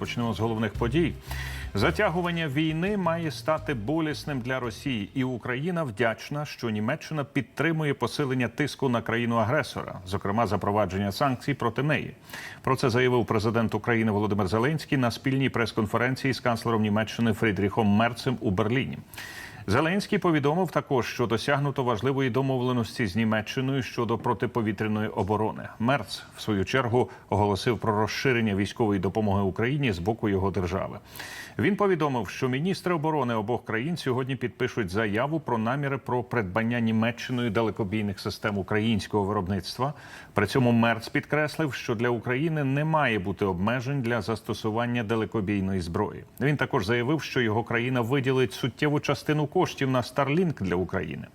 Почнемо з головних подій. Затягування війни має стати болісним для Росії, і Україна вдячна, що Німеччина підтримує посилення тиску на країну-агресора, зокрема запровадження санкцій проти неї. Про це заявив президент України Володимир Зеленський на спільній прес-конференції з канцлером Німеччини Фрідріхом Мерцем у Берліні. Зеленський повідомив також, що досягнуто важливої домовленості з Німеччиною щодо протиповітряної оборони. Мерц, в свою чергу, оголосив про розширення військової допомоги Україні з боку його держави. Він повідомив, що міністри оборони обох країн сьогодні підпишуть заяву про наміри про придбання Німеччиною далекобійних систем українського виробництва. При цьому Мерц підкреслив, що для України не має бути обмежень для застосування далекобійної зброї. Він також заявив, що його країна виділить суттєву частину коштів на Starlink для України.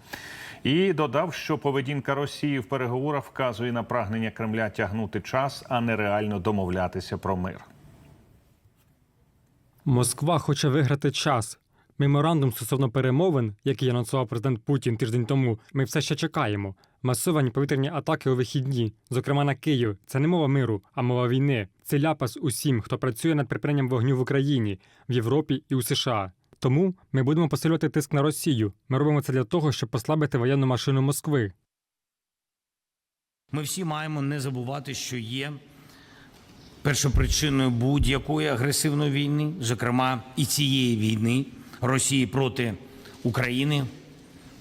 І додав, що поведінка Росії в переговорах вказує на прагнення Кремля тягнути час, а не реально домовлятися про мир. Москва хоче виграти час. Меморандум стосовно перемовин, який анонсував президент Путін тиждень тому, ми все ще чекаємо. Масовані повітряні атаки у вихідні, зокрема на Київ. Це не мова миру, а мова війни. Це ляпас усім, хто працює над припиненням вогню в Україні, в Європі і у США. Тому ми будемо посилювати тиск на Росію. Ми робимо це для того, щоб послабити воєнну машину Москви. Ми всі маємо не забувати, що є першопричиною будь-якої агресивної війни, зокрема і цієї війни Росії проти України,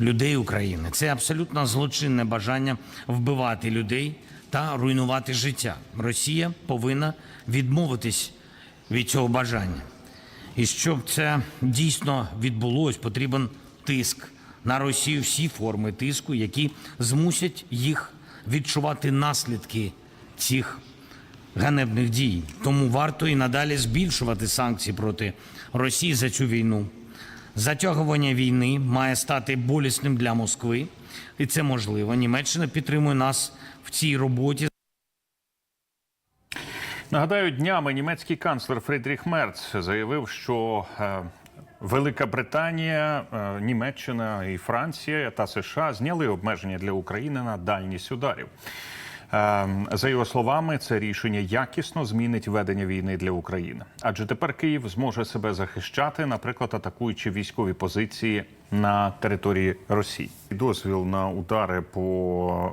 людей України. Це абсолютно злочинне бажання вбивати людей та руйнувати життя. Росія повинна відмовитись від цього бажання. І щоб це дійсно відбулось, потрібен тиск на Росію, всі форми тиску, які змусять їх відчувати наслідки цих ганебних дій. Тому варто і надалі збільшувати санкції проти Росії за цю війну. Затягування війни має стати болісним для Москви, і це можливо. Німеччина підтримує нас в цій роботі. Нагадаю, днями німецький канцлер Фрідріх Мерц заявив, що е, Велика Британія, е, Німеччина і Франція та США зняли обмеження для України на дальність ударів. Е, За його словами, це рішення якісно змінить ведення війни для України, адже тепер Київ зможе себе захищати, наприклад, атакуючи військові позиції на території Росії. Дозвіл на удари по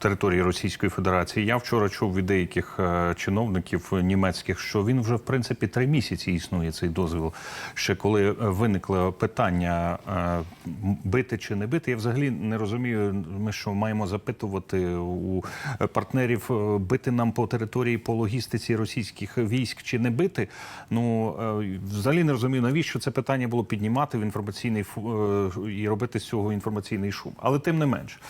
території Російської Федерації. Я вчора чув від деяких е, чиновників німецьких, що він вже в принципі три місяці існує цей дозвіл. Ще коли е, виникло питання е, бити чи не бити, я взагалі не розумію. Ми що маємо запитувати у партнерів бити нам по території по логістиці російських військ чи не бити. Ну взагалі не розумію, навіщо це питання було піднімати в інформаційний і робити з цього інформаційний шум. Але тим не менш,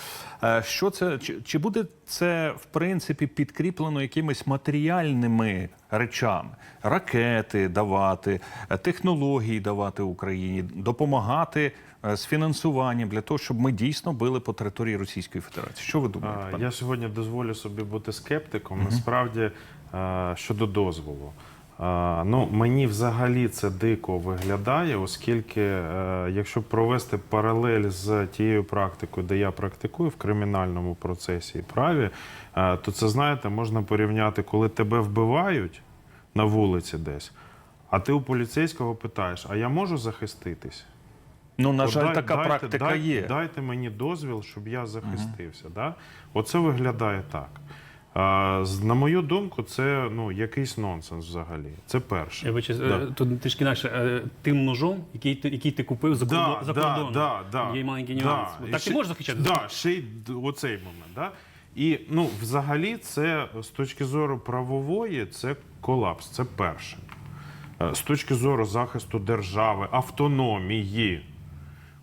що це чи буде це в принципі підкріплено якимись матеріальними речами? Ракети давати, е, технології давати Україні, допомагати е, з фінансуванням для того, щоб ми дійсно били по території Російської Федерації. Що ви думаєте? Пане? Я сьогодні дозволю собі бути скептиком. Насправді щодо дозволу. Ну, мені взагалі це дико виглядає, оскільки, е, якщо провести паралель з тією практикою, де я практикую в кримінальному процесі і праві, е, то це знаєте, можна порівняти, коли тебе вбивають на вулиці десь, а ти у поліцейського питаєш: а я можу захиститись? Ну на От жаль, дай- така дайте- практика дайте, є. Дайте мені дозвіл, щоб я захистився. Да? Оце виглядає так. На мою думку, це ну, якийсь нонсенс взагалі. Це перше. Я вибачаюсь, Да. е, тут трішки інакше. Е, Тим ножом, який ти, який ти купив за, Да, за да, кордоном. да, да, Є маленький да. нюанс. І Так ще- ти можеш захищати? Да, ще й оцей момент. Да? І ну, взагалі, це з точки зору правової, це колапс. Це перше. Е, З точки зору захисту держави, автономії.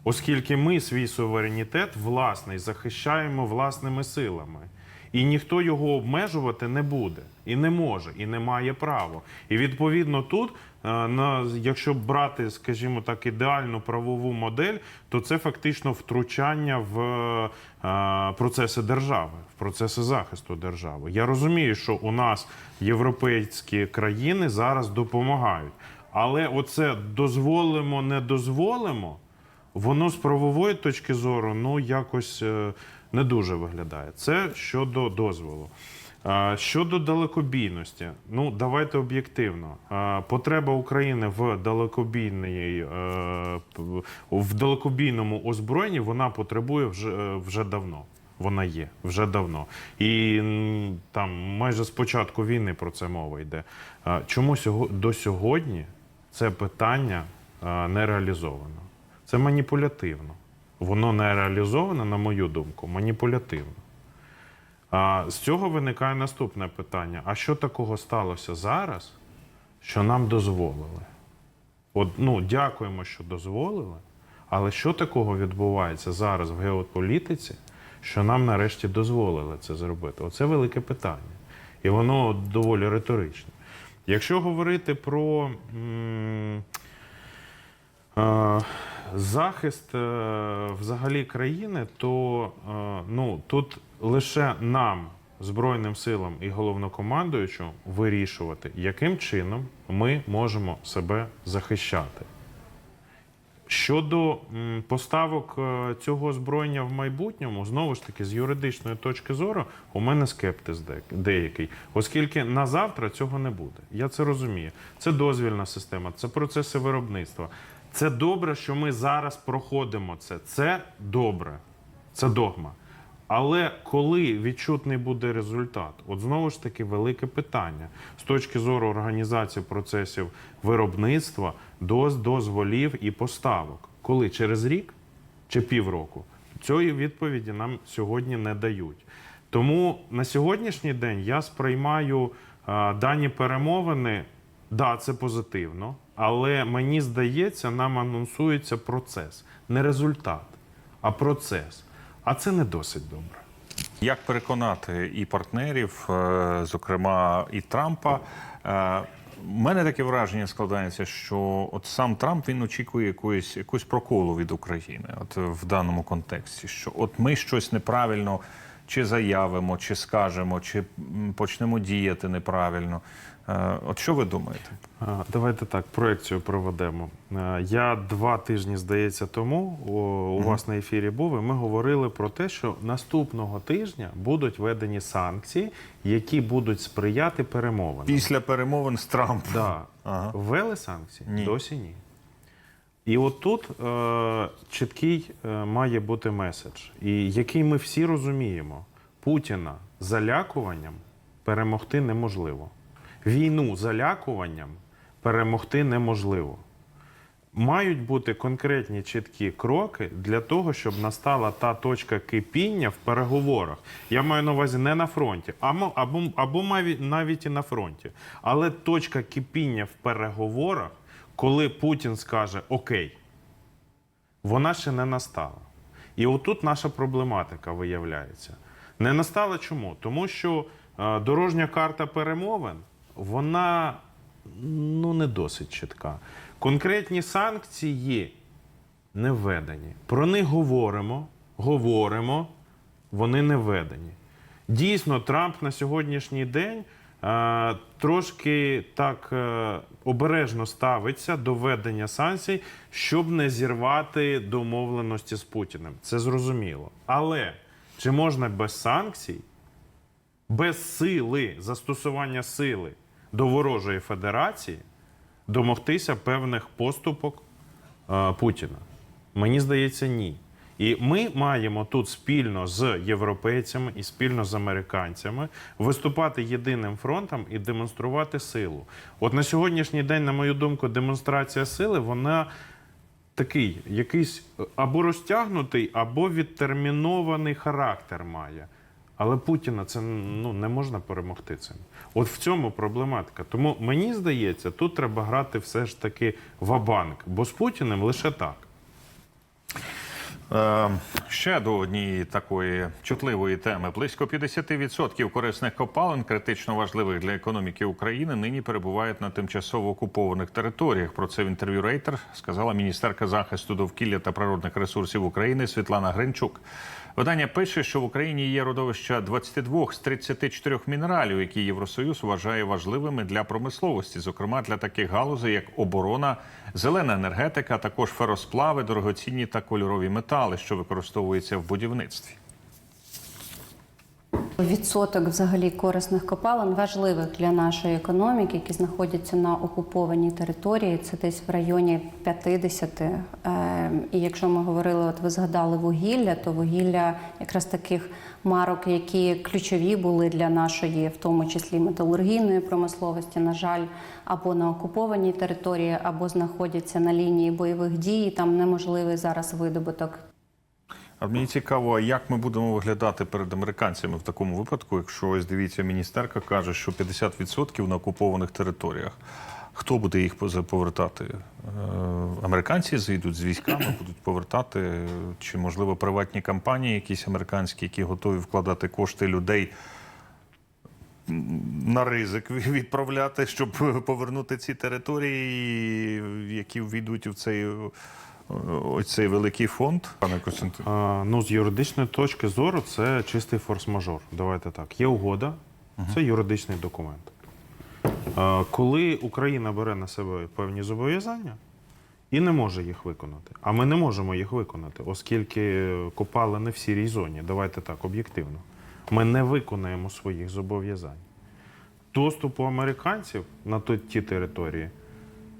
Оскільки ми свій суверенітет власний захищаємо власними силами. І ніхто його обмежувати не буде, і не може, і не має права. І відповідно тут, е, на, якщо брати, скажімо так, ідеальну правову модель, то це фактично втручання в е, процеси держави, в процеси захисту держави. Я розумію, що у нас європейські країни зараз допомагають. Але оце дозволимо, не дозволимо. Воно з правової точки зору ну якось е, не дуже виглядає. Це щодо дозволу. Щодо далекобійності, ну давайте об'єктивно. Потреба України в далекобійній е, в далекобійному озброєнні вона потребує вже, е, вже давно. Вона є вже давно. І там майже з початку війни про це мова йде. Чому до сьогодні це питання не реалізовано? Це маніпулятивно. Воно не реалізовано, на мою думку, маніпулятивно. А з цього виникає наступне питання: а що такого сталося зараз, що нам дозволили? От, ну, дякуємо, що дозволили, але що такого відбувається зараз в геополітиці, що нам нарешті дозволили це зробити? Оце велике питання. І воно доволі риторичне. Якщо говорити про м, захист е, взагалі країни, то е, ну, тут лише нам, Збройним силам і головнокомандуючому, вирішувати, яким чином ми можемо себе захищати. Щодо поставок е, цього озброєння в майбутньому, знову ж таки, з юридичної точки зору, у мене скептиз деякий, оскільки на завтра цього не буде. Я це розумію. Це дозвільна система, це процеси виробництва. Це добре, що ми зараз проходимо це. Це добре, це догма. Але коли відчутний буде результат, от знову ж таки велике питання з точки зору організації процесів виробництва, доз, дозволів і поставок. Коли через рік чи півроку цієї відповіді нам сьогодні не дають. Тому на сьогоднішній день я сприймаю а, дані перемовини. Да, це позитивно, але мені здається, нам анонсується процес, не результат, а процес. А це не досить добре. Як переконати і партнерів, е, зокрема і Трампа? Е, У мене таке враження складається, що от сам Трамп він очікує якоїсь якусь проколу від України, от в даному контексті, що от ми щось неправильно чи заявимо, чи скажемо, чи почнемо діяти неправильно. Е, От що ви думаєте? Давайте так, проекцію проведемо. Е, Я два тижні, здається, тому у вас на ефірі був, і ми говорили про те, що наступного тижня будуть введені санкції, які будуть сприяти перемовинам. Після перемовин з Трампом. Да. Ага. Ввели санкції? Ні. Досі ні. І от тут е, чіткий е, має бути меседж, і який ми всі розуміємо: Путіна залякуванням перемогти неможливо. Війну залякуванням перемогти неможливо. Мають бути конкретні чіткі кроки для того, щоб настала та точка кипіння в переговорах. Я маю на увазі не на фронті, або, або, або навіть і на фронті. Але точка кипіння в переговорах, коли Путін скаже Окей, вона ще не настала. І отут наша проблематика виявляється. Не настала чому? Тому що е, дорожня карта перемовин, вона ну, не досить чітка. Конкретні санкції не введені. Про них говоримо, говоримо, вони не введені. Дійсно, Трамп на сьогоднішній день е, трошки так е, обережно ставиться до введення санкцій, щоб не зірвати домовленості з Путіним. Це зрозуміло. Але чи можна без санкцій, без сили, застосування сили до ворожої федерації домогтися певних поступок е, Путіна? Мені здається, ні. І ми маємо тут спільно з європейцями і спільно з американцями виступати єдиним фронтом і демонструвати силу. От на сьогоднішній день, на мою думку, демонстрація сили вона такий якийсь е, або розтягнутий, або відтермінований характер має. Але Путіна це ну не можна перемогти цим. От в цьому проблематика. Тому мені здається, тут треба грати все ж таки в-банк, бо з Путіним лише так. Е, ще до однієї такої чутливої теми. Близько 50% корисних копалин, критично важливих для економіки України, нині перебувають на тимчасово окупованих територіях. Про це в інтерв'ю Рейтер сказала міністерка захисту довкілля та природних ресурсів України Світлана Гринчук. Видання пише, що в Україні є родовища 22 з 34 мінералів, які Євросоюз вважає важливими для промисловості, зокрема для таких галузей, як оборона, зелена енергетика, а також феросплави, дорогоцінні та кольорові метали, що використовуються в будівництві. Відсоток взагалі корисних копалин важливих для нашої економіки, які знаходяться на окупованій території. Це десь в районі 50. Е, І якщо ми говорили, от ви згадали вугілля, то вугілля якраз таких марок, які ключові були для нашої, в тому числі металургійної промисловості, на жаль, або на окупованій території, або знаходяться на лінії бойових дій. Там неможливий зараз видобуток. А мені цікаво, як ми будемо виглядати перед американцями в такому випадку, якщо ось дивіться, міністерка каже, що 50% на окупованих територіях. Хто буде їх повертати? Е, Американці зійдуть з військами, будуть повертати, чи можливо приватні компанії, якісь американські, які готові вкладати кошти людей на ризик відправляти, щоб повернути ці території, які ввійдуть в цей, е, ось цей великий фонд, пане Костянтин? Ну, з юридичної точки зору, це чистий форс-мажор. Давайте так. Є угода, це юридичний документ. Коли Україна бере на себе певні зобов'язання і не може їх виконати, а ми не можемо їх виконати, оскільки копали не в сірій зоні. Давайте так, об'єктивно. Ми не виконаємо своїх зобов'язань. Доступу американців на ті території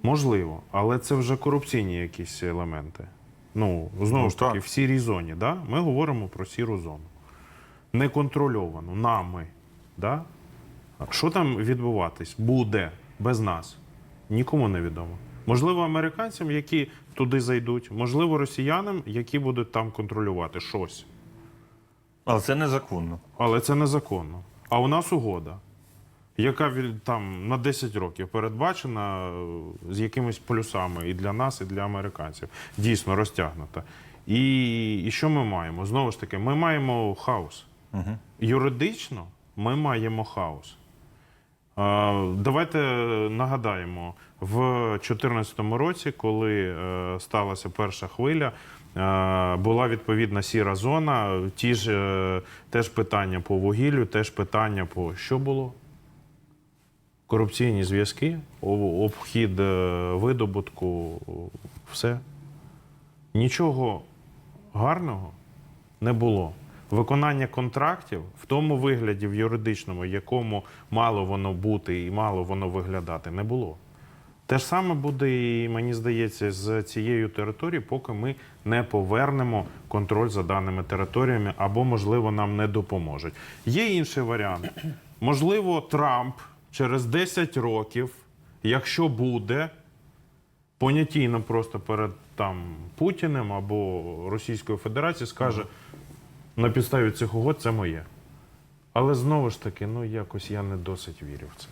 можливо, але це вже корупційні якісь елементи. Ну, знову Ну, ж таки, так. в сірій зоні, да? ми говоримо про сіру зону. Неконтрольовану нами. Да? Що там відбуватись буде без нас? Нікому не відомо. Можливо, американцям, які туди зайдуть, можливо, росіянам, які будуть там контролювати щось. Але це незаконно. Але це незаконно. А у нас угода, яка там на 10 років передбачена е, з якимись плюсами і для нас, і для американців. Дійсно розтягнута. І, і що ми маємо? Знову ж таки, ми маємо хаос. Юридично ми маємо хаос. Е, Давайте нагадаємо, в 2014 році, коли е, сталася перша хвиля, була відповідна сіра зона. Ті ж теж питання по вугіллю, теж питання по що було? Корупційні зв'язки, обхід е, видобутку, все. Нічого гарного не було. Виконання контрактів в тому вигляді, в юридичному, якому мало воно бути і мало воно виглядати, не було. Те ж саме буде, і мені здається, з цією територією, поки ми не повернемо контроль за даними територіями, або, можливо, нам не допоможуть. Є інший варіант. Можливо, Трамп через 10 років, якщо буде, понятійно просто перед там Путіним або Російською Федерацією скаже, на підставі цих угод це моє. Але знову ж таки, ну якось я не досить вірю в це.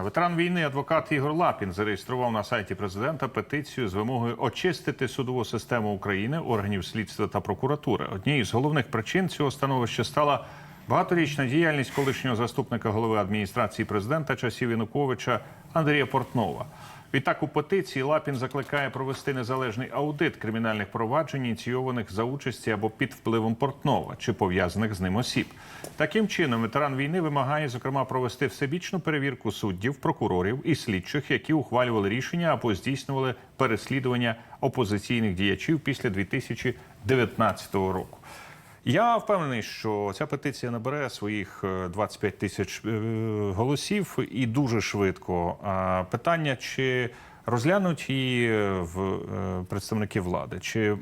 Ветеран війни адвокат Ігор Лапін зареєстрував на сайті президента петицію з вимогою очистити судову систему України, органів слідства та прокуратури. Однією з головних причин цього становища стала багаторічна діяльність колишнього заступника голови адміністрації президента часів Януковича Андрія Портнова. Відтак у петиції Лапін закликає провести незалежний аудит кримінальних проваджень, ініційованих за участі або під впливом Портнова чи пов'язаних з ним осіб. Таким чином, ветеран війни вимагає зокрема провести всебічну перевірку суддів, прокурорів і слідчих, які ухвалювали рішення або здійснювали переслідування опозиційних діячів після 2019 року. Я впевнений, що ця петиція набере своїх е, 25 тисяч е, голосів і дуже швидко. Питання, чи розглянуть її в е, представники влади, чи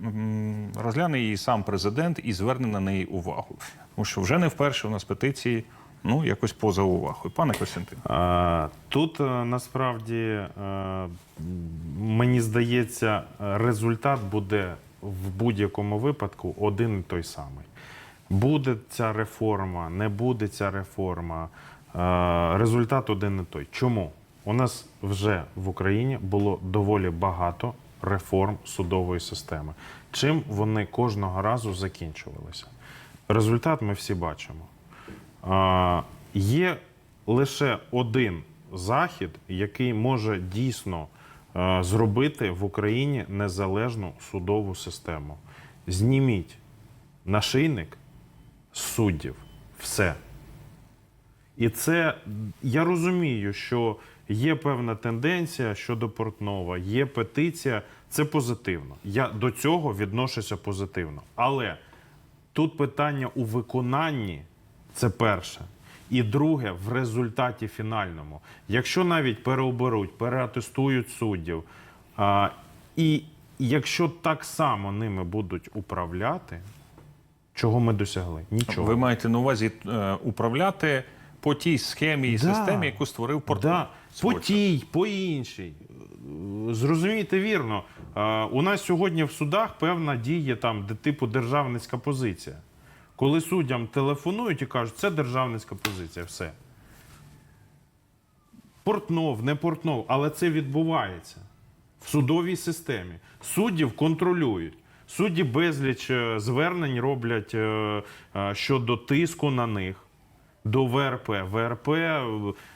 розгляне її сам президент і зверне на неї увагу. Тому що вже не вперше у нас петиції ну якось поза увагою. Пане Костянтин. Тут е, насправді е, мені здається, е, результат буде в будь-якому випадку один і той самий. Буде ця реформа, не буде ця реформа. е, Результат один і той. Чому? У нас вже в Україні було доволі багато реформ судової системи. Чим вони кожного разу закінчувалися? Результат ми всі бачимо. Є лише один захід, який може дійсно е, зробити в Україні незалежну судову систему. Зніміть нашийник з суддів. Все. І це я розумію, що є певна тенденція щодо Портнова, є петиція. Це позитивно. Я до цього відношуся позитивно. Але тут питання у виконанні Це перше. І друге, в результаті фінальному. Якщо навіть переоберуть, переатестують суддів, а, і якщо так само ними будуть управляти, чого ми досягли? Нічого. Ви маєте на увазі е, управляти по тій схемі і Да. системі, яку створив Портнов. Да. По тій, по іншій. Зрозумійте вірно, е, у нас сьогодні в судах певна діє там, де типу державницька позиція. Коли суддям телефонують і кажуть, це державницька позиція, все. Портнов, не портнов, але це відбувається в судовій системі. Суддів контролюють. Судді безліч е, звернень роблять е, е, щодо тиску на них до ВРП. ВРП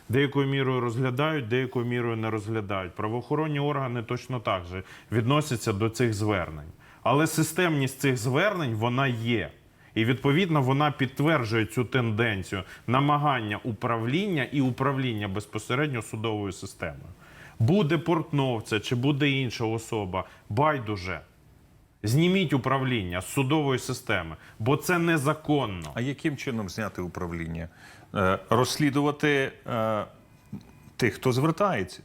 деякою мірою розглядають, деякою мірою не розглядають. Правоохоронні органи точно так же відносяться до цих звернень. Але системність цих звернень вона є. І відповідно вона підтверджує цю тенденцію намагання управління і управління безпосередньо судовою системою. Буде портновця чи буде інша особа, байдуже. Зніміть управління з судової системи, бо це незаконно. А яким чином зняти управління? Е, Розслідувати е, тих, хто звертається,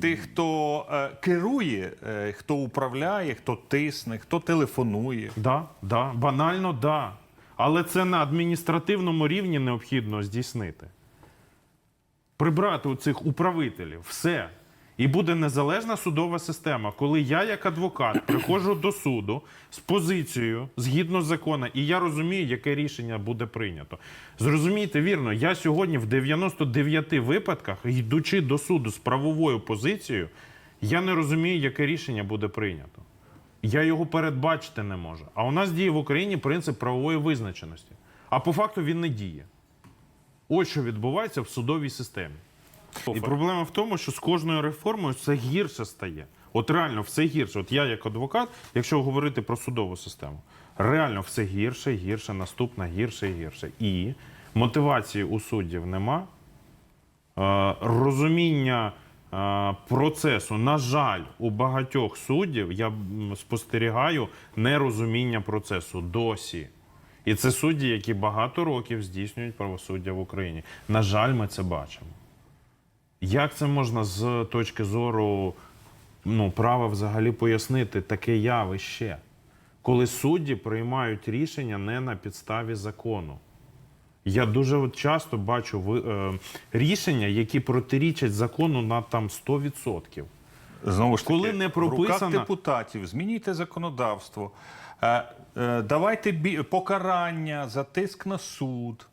тих, хто е, керує, е, хто управляє, хто тисне, хто телефонує. Да, да, банально да. Але це на адміністративному рівні необхідно здійснити. Прибрати у цих управителів все. І буде незалежна судова система, коли я, як адвокат, приходжу до суду з позицією згідно закону, і я розумію, яке рішення буде прийнято. Зрозумійте вірно, я сьогодні в 99 випадках, йдучи до суду з правовою позицією, я не розумію, яке рішення буде прийнято. Я його передбачити не можу. А у нас діє в Україні принцип правової визначеності. А по факту він не діє. Ось що відбувається в судовій системі. І проблема в тому, що з кожною реформою все гірше стає. От реально все гірше. От я як адвокат, якщо говорити про судову систему, реально все гірше, гірше, наступна гірше і гірше. І мотивації у суддів нема. Е, розуміння е, процесу, на жаль, у багатьох суддів я спостерігаю нерозуміння процесу досі. І це судді, які багато років здійснюють правосуддя в Україні. На жаль, ми це бачимо. Як це можна з точки зору ну, права взагалі пояснити таке явище, коли судді приймають рішення не на підставі закону? Я дуже от часто бачу е, рішення, які протирічать закону на там 100%. Знову ж таки, Коли не в руках прописано- депутатів, змінюйте законодавство, е, е, давайте бі- покарання за тиск на суд,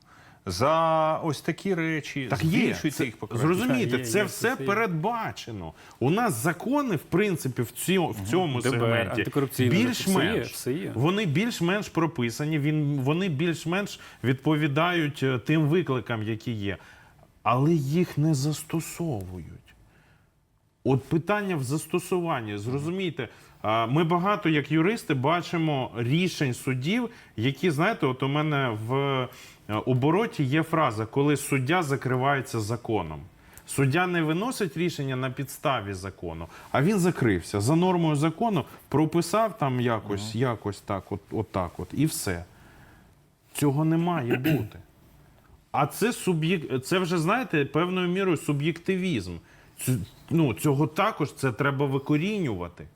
за ось такі речі. Так є. Це, їх покарання. зрозумієте, це є, все є. передбачено. У нас закони, в принципі, в, ці, в цьому сегменті більш-менш все є, все є. вони більш-менш прописані, він, вони більш-менш відповідають е, тим викликам, які є, але їх не застосовують. От питання в застосуванні. Зрозумійте, ми багато як юристи бачимо рішень судів, які, знаєте, от у мене в е, обороті є фраза, коли суддя закривається законом. Суддя не виносить рішення на підставі закону, а він закрився за нормою закону, прописав там якось, якось так, от, от так, от, і все. Цього не має бути. А це суб'єк... це вже знаєте певною мірою суб'єктивізм. Ну, цього також це треба викорінювати.